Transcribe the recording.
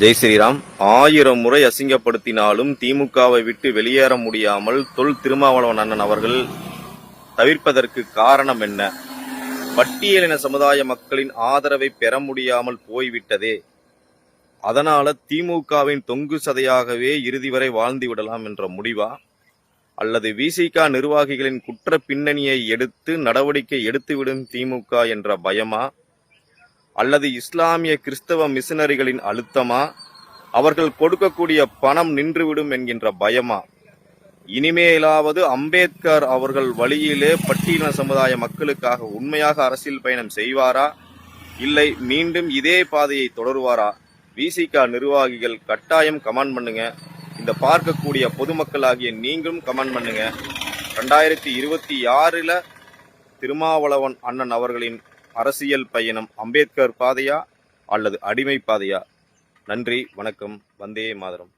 ஜெய் ஸ்ரீராம். ஆயிரம் முறை அசிங்கப்படுத்தினாலும் திமுகவை விட்டு வெளியேற முடியாமல் தொல் திருமாவளவன் அண்ணன் அவர்கள் தவிர்ப்பதற்கு காரணம் என்ன? பட்டியலின சமுதாய மக்களின் ஆதரவை பெற முடியாமல் போய்விட்டதே. அதனால திமுகவின் தொங்கு சதையாகவே இறுதி வரை வாழ்ந்து விடலாம் என்ற முடிவா? அல்லது விசிக நிர்வாகிகளின் குற்ற பின்னணியை எடுத்து நடவடிக்கை எடுத்துவிடும் திமுக என்ற பயமா? அல்லது இஸ்லாமிய கிறிஸ்தவ மிஷனரிகளின் அழுத்தமா? அவர்கள் கொடுக்கக்கூடிய பணம் நின்றுவிடும் என்கின்ற பயமா? இனிமேலாவது அம்பேத்கர் அவர்கள் வழியிலே பட்டியலின சமுதாய மக்களுக்காக உண்மையாக அரசியல் பயணம் செய்வாரா? இல்லை மீண்டும் இதே பாதையை தொடருவாரா? விசிகா நிர்வாகிகள் கட்டாயம் கமெண்ட் பண்ணுங்க. இந்த பார்க்கக்கூடிய பொதுமக்களாகிய நீங்களும் கமெண்ட் பண்ணுங்க. ரெண்டாயிரத்தி இருபத்தி ஆறில் திருமாவளவன் அண்ணன் அவர்களின் அரசியல் பயணம் அம்பேத்கர் பாதையா அல்லது அடிமை பாதையா? நன்றி வணக்கம் வந்தே மாதரம்.